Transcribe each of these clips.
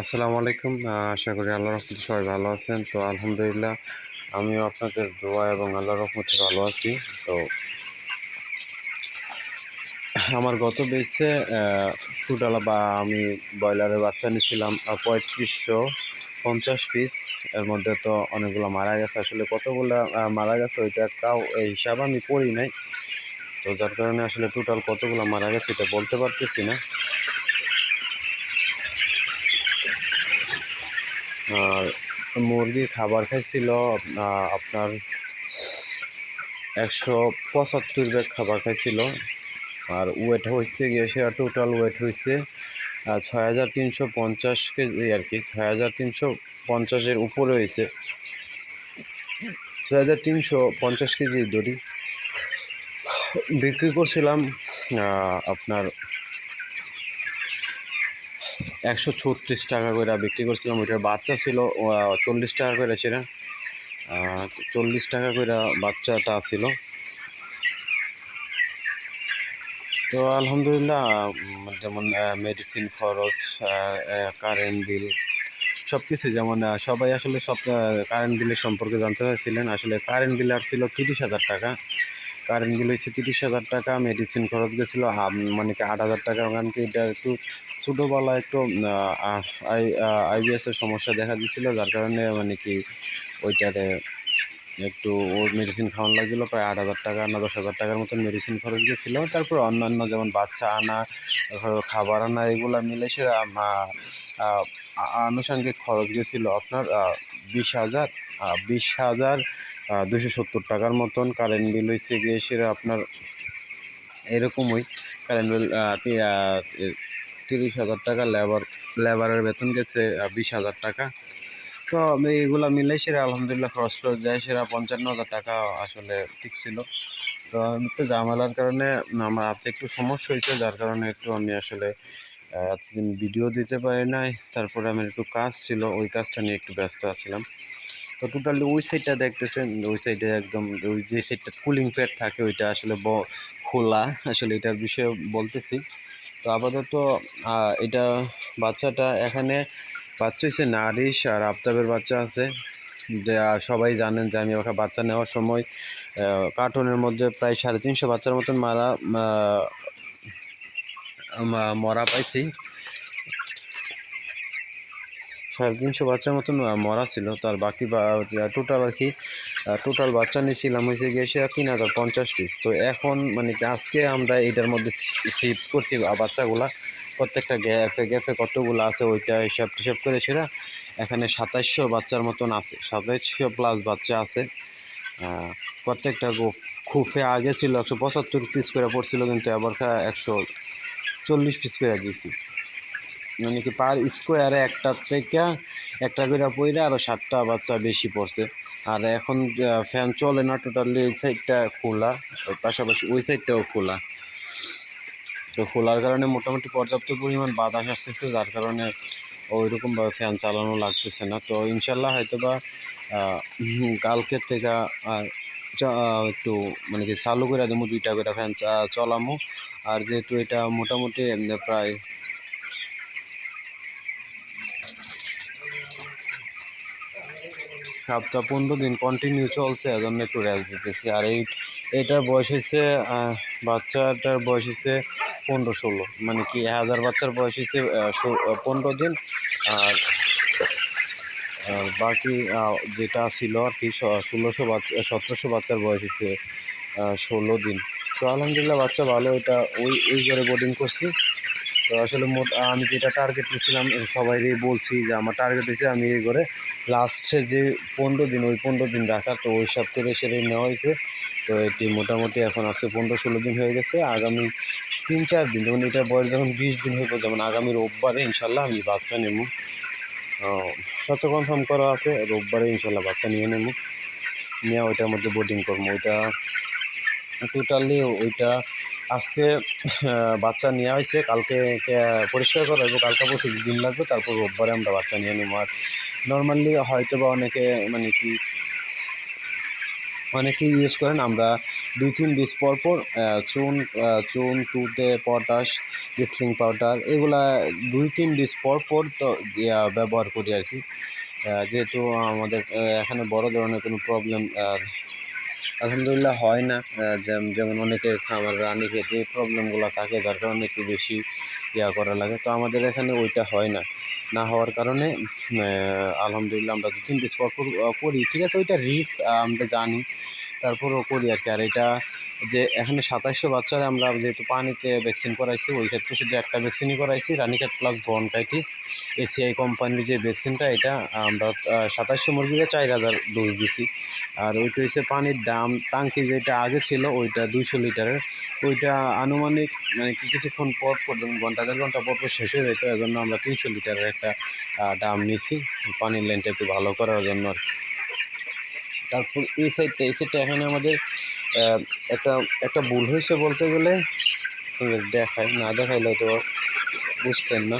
আসসালামু আলাইকুম। আশা করি আল্লাহ রহমতে সবাই ভালো আছেন। তো আলহামদুলিল্লাহ, আমিও আপনাদের দোয়া এবং আল্লাহ রহমতে ভালো আছি। তো আমার গত বেসে টোটাল বা আমি ব্রয়লারের বাচ্চা নিয়েছিলাম পঁয়ত্রিশশো পঞ্চাশ পিস। এর মধ্যে তো অনেকগুলো মারা গেছে। আসলে কতগুলো মারা গেছে ওইটা তাও এই হিসাব আমি করি নাই। তো যার কারণে আসলে টোটাল কতগুলো মারা গেছে এটা বলতে পারতেছি না। মুরগি খাবার খাইছিল আপনার একশো পঁচাত্তর ব্যাগ খাবার খাইছিল। আর ওয়েট হয়েছে গিয়ে সে টোটাল ওয়েট হয়েছে ছয় হাজার তিনশো পঞ্চাশ কেজি আর কি, ছয় হাজার তিনশো পঞ্চাশের উপরে হয়েছে ছয় হাজার তিনশো পঞ্চাশ কেজি দড়ি। বিক্রি করছিলাম আপনার একশো ছত্রিশ টাকা করে বিক্রি করছিলাম। ওইটার বাচ্চা ছিল চল্লিশ টাকা করে ছিল। চল্লিশ টাকা করে বাচ্চাটা ছিল। তো আলহামদুলিল্লাহ যেমন মেডিসিন খরচ কারেন্ট বিল সব কিছু যেমন সবাই আসলে সব কারেন্ট বিলের সম্পর্কে জানতে চাইছিলেন। আসলে কারেন্ট বিল আর ছিল তিরিশ হাজার টাকা। কারেন্ট বিল হচ্ছে তিরিশ হাজার টাকা মেডিসিন খরচ গেছিল মানে কি আট হাজার টাকা। কারণ কি এটা একটু ছোটোবেলা একটু আই আইবিএস এর সমস্যা দেখা দিচ্ছিল যার কারণে মানে কি ওইটাতে একটু ওর মেডিসিন খাওয়ানো লাগছিল, প্রায় আট হাজার টাকা না দশ হাজার টাকার মতন মেডিসিন খরচ গেছিল। তারপর অন্যান্য যেমন বাচ্চা আনা খাবার আনা, এগুলো মিলে সে আনুষঙ্গিক খরচ গেছিল আপনার বিশ হাজার বিশ হাজার দুশো সত্তর টাকার মতন কারেন্ট বিল হয়েছে গিয়ে সেটা আপনার এরকমই কারেন্ট বিল তিরিশ হাজার টাকা লেবার লেবারের বেতন গেছে বিশ হাজার টাকা। তো আমি এগুলা মিলে সেরা আলহামদুলিল্লাহ খরচ করে যায় সেরা পঞ্চান্ন হাজার টাকা আসলে ঠিক ছিল। তো আমি একটু ঝামেলার কারণে আমার হাতে একটু সমস্যা হয়েছে, যার কারণে একটু আমি আসলে এতদিন ভিডিও দিতে পারি নাই। তারপরে আমার একটু কাজ ছিল, ওই কাজটা নিয়ে একটু ব্যস্ত আছিলাম। তো টোটালি ওই সাইডটা দেখতেছেন, ওই সাইডে একদম, ওই যে সাইডটা কুলিং প্যাড থাকে, ওইটা আসলে খোলা। আসলে এটার বিষয়ে বলতেছি। তো আপাতত এটা বাচ্চাটা এখানে বাচ্চা হচ্ছে নারিশ আর আফতাবের বাচ্চা আছে। যে আহ, সবাই জানেন যে আমি ওকে বাচ্চা নেওয়ার সময় কার্টুনের মধ্যে প্রায় সাড়ে তিনশো বাচ্চার মতন মারা মরা পাইছি। সাড়ে তিনশো বাচ্চার মতন মরা ছিল। তার বাকি টোটাল আর কি টোটাল বাচ্চা নিয়েছিলাম হয়েছে গিয়ে সে তিন হাজার পঞ্চাশ পিস তো এখন মানে আজকে আমরা এটার মধ্যে শিফট করছি বাচ্চাগুলা। প্রত্যেকটা গ্যাপে গ্যাপে কতগুলো আছে, ওইটা হিসাব টিসাব করে সেটা এখানে সাতাইশশো বাচ্চার মতন আছে, সাতাইশশো প্লাস বাচ্চা আছে। প্রত্যেকটা গো- খুফে আগে ছিল একশো পঁচাত্তর পিস করে পড়ছিল, কিন্তু আবার একশো চল্লিশ পিস করে দিয়েছি। মানে কি পার স্কোয়ারে একটা থেকে একটা করে পইরা আরও সাতটা বাচ্চা বেশি পড়ছে। আর এখন ফ্যান চলে না টোটালি এই সাইডটা খোলা পাশাপাশি ওই সাইডটাও খোলা। তো খোলার কারণে মোটামুটি পর্যাপ্ত পরিমাণ বাতাস আসতেছে, যার কারণে ওইরকমভাবে ফ্যান চালানো লাগতেছে না। তো ইনশাল্লাহ হয়তো বা কালকের থেকে একটু মানে কি চালু করে দেবো, দুইটা করে ফ্যান চলামো। আর যেহেতু এটা মোটামুটি প্রায় সপ্তাহ পনেরো দিন কন্টিনিউ চলছে এজন্য একটু রেস্ট দিতেছি। আর এই এটার বয়স হচ্ছে বাচ্চাটার বয়স হচ্ছে পনেরো ষোলো। মানে কি হাজার বাচ্চার বয়স আহ, পনেরো দিন। আর বাকি যেটা ছিল আর কি ষোলোশো বাচ্চা সতেরোশো বাচ্চার বয়স হচ্ছে ষোলো দিন। তো আলহামদুলিল্লাহ বাচ্চা ভালো এটা ওই ওই করে বোর্ডিং করছি। তো আসলে মোট আমি যেটা টার্গেট নিয়েছিলাম সবাইকেই বলছি যে আমার টার্গেট হচ্ছে আমি এই করে লাস্টে যে পনেরো দিন, ওই পনেরো দিন রাখা তো ওই থেকে সেটাই নেওয়া হয়েছে। তো এটি মোটামুটি এখন আজকে পনেরো ষোলো দিন হয়ে গেছে। আগামী তিন চার দিন, যেমন এটা বয়স যখন বিশ দিন হয়ে যেমন আগামী রোববারে ইনশাল্লাহ আমি বাচ্চা নেব। সত্য কনফার্ম করা আছে, রোববারে ইনশাল্লাহ বাচ্চা নিয়ে নেব। নিয়ে ওইটার মধ্যে বোর্ডিং করব। ওইটা টোটালি ওইটা আজকে বাচ্চা নেওয়া হয়েছে। কালকে পরিষ্কার করা হবে কালকে পরশু দিন লাগবে, তারপর রোববারে আমরা বাচ্চা নিয়ে নেব। আর নর্মালি হয়তো বা অনেকে মানে কি, অনেকেই ইউজ করেন। আমরা দুই, তিন বীজ পর পর চুন চুন টুতে পটাশ ব্লিচিং পাউডার এগুলা দুই, তিন বীজ পর পর তো ব্যবহার করি আর কি। যেহেতু আমাদের এখানে বড় ধরনের কোনো প্রবলেম আলহামদুলিল্লাহ হয় না। যেমন অনেকে খামার রানী খেতে প্রবলেমগুলো থাকে, যার কারণে একটু বেশি ইয়া করা লাগে। তো আমাদের এখানে ওইটা হয় না। না হওয়ার কারণে আলহামদুলিল্লাহ আমরা দু তিন পিস পর করি। ঠিক আছে, ওইটা রিস্ক আমরা জানি। তারপরেও করি আর কি। আর এটা যে এখানে সাতাইশশো বাচ্চারা আমরা যেহেতু পানিতে ভ্যাকসিন করাইছি, ওই ক্ষেত্রে শুধু একটা ভ্যাকসিনই করাইছি রানিক্ষেত প্লাস ব্রনকাইটিস এসিআই কোম্পানির যে ভ্যাকসিনটা এটা আমরা সাতাইশশো মুরগিকে চার হাজার ডোজ দিছি। আর ওইটা হচ্ছে পানির দাম, টাঙ্কি যেটা আগে ছিল, ওইটা দুইশো লিটারের। ওইটা আনুমানিক মানে কি কিছুক্ষণ পর পর ঘণ্টা, দেড় ঘণ্টা পর পর শেষ হয়ে যেত জন্য আমরা তিনশো লিটারের একটা ডাম নিছি, পানির লাইনটা একটু ভালো করার জন্য আর। তারপর এই সাইডটা এই সাইডটা এখানে আমাদের একটা একটা ভুল হয়েছে বলতে গেলে, দেখায়, না দেখাইলে তো বুঝতেন না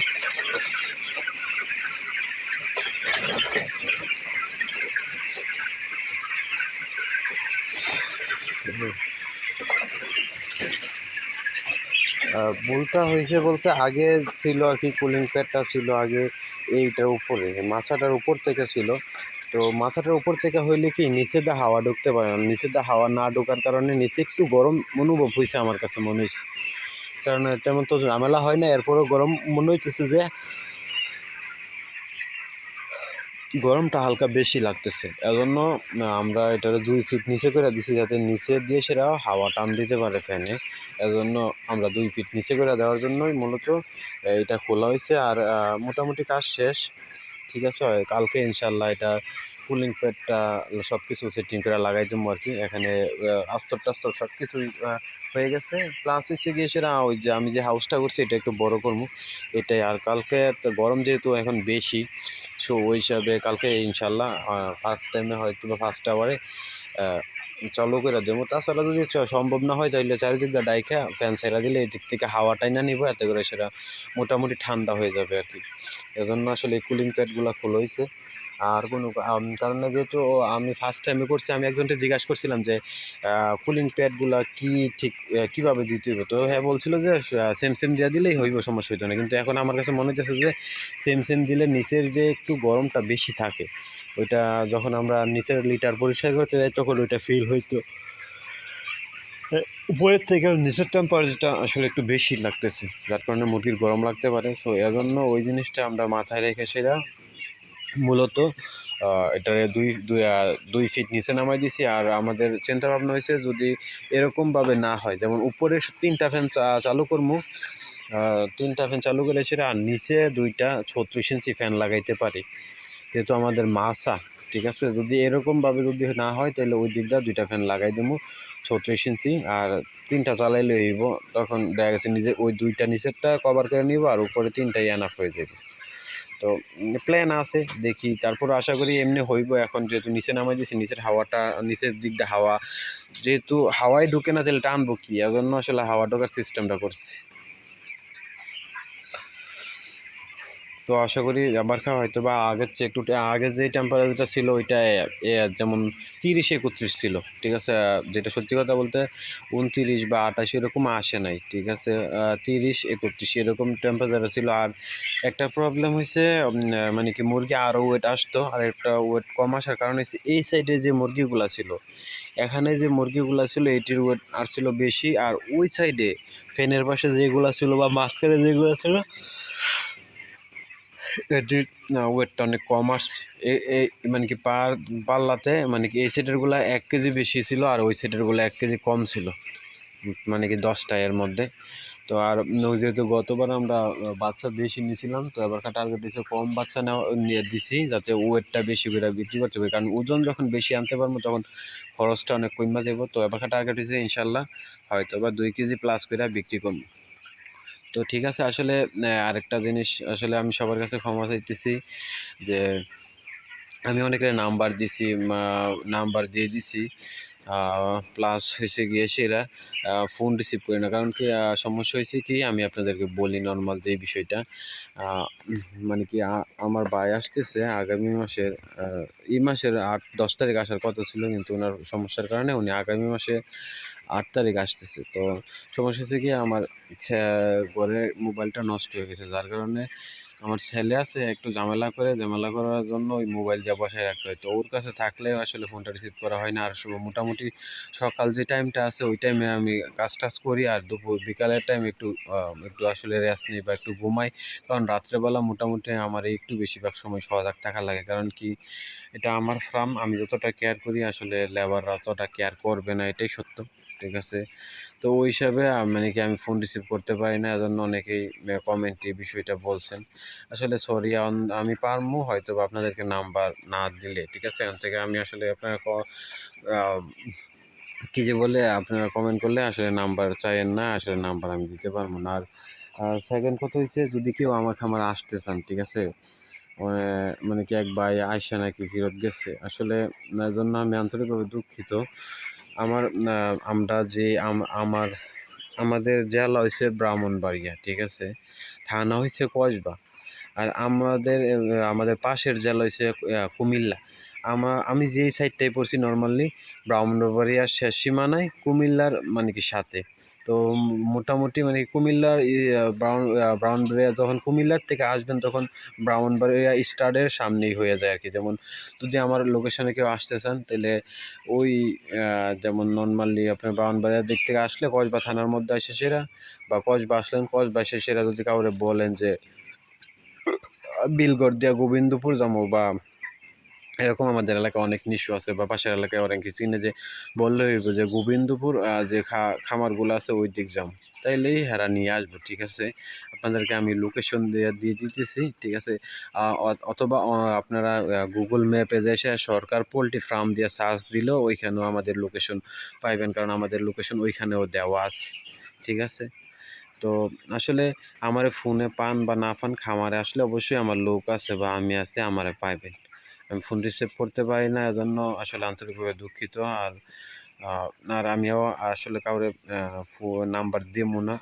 ভুলটা হয়েছে বলতে আগে ছিল আর কি কুলিং প্যাডটা ছিল আগে এইটার উপরে, মাছাটার উপর থেকে ছিল। তো মাছাটার উপর থেকে হইলে কি, নিচে দা হাওয়া ঢুকতে পারে না। নিচে দা হাওয়া না ঢোকার কারণে নিচে একটু গরম অনুভব হয়েছে আমার কাছে মনে হয়েছে কারণ তেমন তো ঝামেলা হয় না, এরপরেও গরম মনে হইতেছে যে গরমটা হালকা বেশি লাগতেছে। এজন্য আমরা এটার দুই ফিট নিচে করে দিছি যাতে নিচে দিয়ে সেটা হাওয়া টান দিতে পারে ফ্যানে এজন্য আমরা দুই ফিট নিচে করে দেওয়ার জন্যই মূলত এটা খোলা হয়েছে আর মোটামুটি কাজ শেষ। ঠিক আছে কালকে ইনশাল্লাহ এটা কুলিং প্যাডটা সব কিছু সেটিং করে লাগাই দেবো আর কি। এখানে আস্তর টাস্তর সব কিছুই হয়ে গেছে। প্লাস হচ্ছে গিয়ে সেটা, ওই যে আমি যে হাউসটা করছি, এটা একটু বড় করব। এটাই, আর কালকে গরম যেহেতু এখন বেশি সো ওই হিসাবে কালকে ইনশাল্লাহ ফার্স্ট টাইমে হয়তো বা ফার্স্ট আওয়ারে চালু করে দেবো। তাছাড়া যদি সম্ভব না হয় তাহলে চারিদিক দিয়ে ডাইখা ফ্যান ছেড়া দিলে এদিক থেকে হাওয়াটাই না নিব, এতে করে সেটা মোটামুটি ঠান্ডা হয়ে যাবে আর কি। এজন্য আসলে কুলিং প্যাডগুলো খোলা হয়েছে আর কোনো কারণে যেহেতু আমি ফার্স্ট টাইমে করছি, আমি একজনকে জিজ্ঞাসা করছিলাম যে কুলিং প্যাডগুলো কি ঠিক কীভাবে দিতে হইব? তো হ্যাঁ বলছিল যে সেম সেম দিয়ে দিলেই হইব, সমস্যা হইতো না। কিন্তু এখন আমার কাছে মনে হচ্ছে যে সেম সেম দিলে নিচের যে একটু গরমটা বেশি থাকে ওইটা যখন আমরা নিচের লিটার পরিষ্কার করতে যাই, তখন ওইটা ফিল হইতো। উপরের থেকে নিচের টেম্পারেচারটা আসলে একটু বেশি লাগতেছে, যার কারণে মুরগির গরম লাগতে পারে। তো এজন্য ওই জিনিসটা আমরা মাথায় রেখে সেটা মূলত এটা দুই দুই দুই ফিট নিচে নামাই দিছি। আর আমাদের চিন্তা ভাবনা হয়েছে যদি এরকমভাবে না হয়, যেমন উপরে তিনটা ফ্যান চালু করব তিনটা ফ্যান চালু করে সেটা আর নিচে দুইটা ছত্রিশ ইঞ্চি ফ্যান লাগাইতে পারি। যেহেতু আমাদের মাছা ঠিক আছে? যদি এরকমভাবে যদি না হয়, তাহলে ওই দিকটা দুইটা ফ্যান লাগাই দেবো ছত্রিশ ইঞ্চি আর তিনটা চালাইলে হইব। তখন দেখা গেছে নিজে ওই দুইটা নিচেরটা কভার করে নিব আর উপরে তিনটাই এনাফ হয়ে যাবে। তো প্ল্যান আছে, দেখি। তারপর আশা করি এমনি হইব। এখন যেহেতু নিচে নামাই দিয়েছি নিচের হাওয়াটা, নিচের দিক দিয়ে হাওয়া। যেহেতু হাওয়ায় ঢুকে না, তাহলে টানবো কি? এজন্য আসলে হাওয়া ঢোকার সিস্টেমটা করছি। তো আশা করি আবার খাওয়া হয়তো বা আগের চেয়ে একটু আগের যে টেম্পারেচারটা ছিল, ওইটা যেমন তিরিশ একত্রিশ ছিল, ঠিক আছে? যেটা সত্যি কথা বলতে উনতিরিশ বা আঠাশ এরকম আসে নাই, ঠিক আছে? তিরিশ একত্রিশ এরকম টেম্পারেচার ছিল। আর একটা প্রবলেম হয়েছে মানে কি মুরগি আরও ওয়েট আসতো, আর একটা ওয়েট কম আসার কারণ হচ্ছে এই সাইডে যে মুরগিগুলো ছিল, এখানে যে মুরগিগুলো ছিল, এটির ওয়েট আসছিল বেশি, আর ওই সাইডে ফ্যানের পাশে যেগুলো ছিল বা মাঝখানে যেগুলো ছিল এটির ওয়েটটা অনেক কম আসছে। এই মানে কি পার, পাল্লাতে মানে কি এই সেটেরগুলো এক কেজি বেশি ছিল আর ওই সেটেরগুলো এক কেজি কম ছিল। মানে কি দশটা এর মধ্যে। তো আর যেহেতু গতবার আমরা বাচ্চা বেশি নিয়েছিলাম, তো এবারকার টার্গেট দিচ্ছে কম বাচ্চা নেওয়া দিছি যাতে ওয়েটটা বেশি করে বিক্রি করতে পারি। কারণ ওজন যখন বেশি আনতে পারব তখন খরচটা অনেক কমে যাব তো এবারকার টার্গেট দিচ্ছে ইনশাল্লাহ হয়তো বা দুই কেজি প্লাস করে বিক্রি করব। তো ঠিক আছে, আসলে আরেকটা জিনিস আসলে আমি সবার কাছে ক্ষমা চাইতেছি যে আমি অনেকের নাম্বার দিছি নাম্বার দিয়ে দিছি প্লাস হয়েছে গিয়ে সেরা ফোন রিসিভ করি না। কারণ কি সমস্যা হয়েছে কি, আমি আপনাদেরকে বলি নর্মাল যে বিষয়টা মানে কি আমার ভাই আসতেছে আগামী মাসের এই মাসের আট, দশ তারিখ আসার কথা ছিল কিন্তু ওনার সমস্যার কারণে উনি আগামী মাসে আট তারিখ আসতেছে। তো সমস্যা হচ্ছে কি, আমার ঘরে মোবাইলটা নষ্ট হয়ে গেছে। যার কারণে আমার ছেলে আছে, একটু ঝামেলা করে, ঝামেলা করার জন্য ওই মোবাইল দিয়ে বসায় রাখতে হয়। তো ওর কাছে থাকলে আসলে ফোনটা রিসিভ করা হয় না। আর মোটামুটি সকাল যে টাইমটা আছে, ওই টাইমে আমি কাজ টাজ করি আর দুপুর, বিকালের টাইম একটু একটু আসলে রেস্ট নিই বা একটু ঘুমাই। কারণ রাত্রেবেলা মোটামুটি আমার একটু বেশিরভাগ সময় সজাগ থাকা লাগে। কারণ কি এটা আমার ফার্ম আমি যতটা কেয়ার করি, আসলে লেবাররা অতটা কেয়ার করবে না, এটাই সত্য, ঠিক আছে? তো ওই হিসাবে মানে কি আমি ফোন রিসিভ করতে পারি না, এজন্য অনেকেই কমেন্টে বিষয়টা বলছেন। আসলে সরি আমি পারমু হয়তো বা আপনাদেরকে নাম্বার না দিলে, ঠিক আছে? এখান থেকে আমি আসলে আপনার ক- যে বলে, আপনারা কমেন্ট করলে আসলে নাম্বার চাইেন না, আসলে নাম্বার আমি দিতে পারব না। আর সেকেন্ড কথা হচ্ছে যদি কেউ আমার খামার আসতে চান, ঠিক আছে? মানে- কি এক ভাই আয়সা নাকি ফেরত গেছে। আসলে জন্য আমি আন্তরিকভাবে দুঃখিত। আমার আমরা যে আম- আমার, আমাদের জেলা হয়েছে ব্রাহ্মণবাড়িয়া, ঠিক আছে? থানা হয়েছে কসবা। আর আমাদের আমাদের পাশের জেলা হয়েছে কুমিল্লা। আমার আমি যেই সাইডটাই পড়ছি নর্মালি ব্রাহ্মণবাড়িয়ার শেষ সীমানায় কুমিল্লার মানে কি সাথে। তো মোটামুটি মানে কুমিল্লার ব্রাউন আহ, ব্রাহ্মণবাড়িয়া যখন কুমিল্লার থেকে আসবেন তখন ব্রাহ্মণবাড়িয়া স্টারের সামনেই হয়ে যায় আর কি যেমন যদি আমার লোকেশনে কেউ আসতে চান তাহলে ওই যেমন নর্মালি আপনার ব্রাহ্মণবাড়িয়ার দিক থেকে আসলে কসবা থানার মধ্যে আসে সেরা বা কসবা আসলেন কসবা এসে সেরা যদি কাউরে বলেন যে বিলগড় দিয়া গোবিন্দপুর যাব বা এরকম আমাদের এলাকায় অনেক নিশু আছে বা পাশের এলাকায় অনেকে চিনে যে বললে হইব যে গোবিন্দপুর যে খামারগুলো আছে ওই দিক যাম তাইলেই হেরা নিয়ে আসব, ঠিক আছে? আপনাদেরকে আমি লোকেশন দিয়ে দিয়ে দিতেছি, ঠিক আছে? অথবা আপনারা গুগল ম্যাপে এসে সরকার পোলট্রি ফার্ম দিয়ে সার্চ দিলেও ওইখানেও আমাদের লোকেশন পাইবেন, কারণ আমাদের লোকেশন ওইখানেও দেওয়া আছে, ঠিক আছে? তো আসলে আমারে ফোনে পান বা না পান খামারে আসলে অবশ্যই আমার লোক আছে বা আমি আছে, আমারে পাইবেন। আমি ফোন রিসিভ করতে পারি না, এজন্য আসলে আন্তরিকভাবে দুঃখিত। আর আর আমিও আসলে কাউরে নাম্বার দিব না।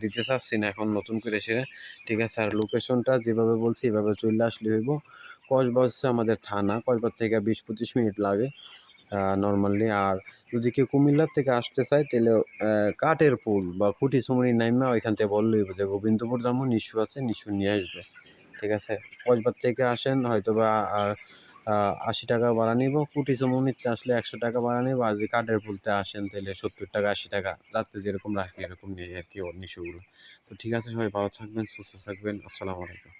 দিতে চাচ্ছি না এখন নতুন করে এসে। ঠিক আছে, আর লোকেশনটা যেভাবে বলছি এভাবে চলে আসলে হইব। কসবা হচ্ছে আমাদের থানা কসবা থেকে বিশ পঁচিশ মিনিট লাগে নর্মালি আর যদি কেউ কুমিল্লার থেকে আসতে চায়, তাহলে কাঠের পুল বা খুঁটি সুমনি নাইমা ওইখান থেকে বললেই যে, গোবিন্দপুর যাব নিশু আছে নিশু নিয়ে আসবে। ঠিক আছে? কক্সবাজার থেকে আসেন হয়তো বা আশি টাকা ভাড়া নিব। কুটি চমনিতে আসলে একশো টাকা ভাড়া নিব। আর যদি কাঠের পুলতে আসেন, তাহলে সত্তর টাকা, আশি টাকা। রাত্রে যেরকম রাখি, এরকম নিয়ে আর কি নিশুগুলো তো ঠিক আছে সবাই, ভালো থাকবেন, সুস্থ থাকবেন। আসসালামু আলাইকুম।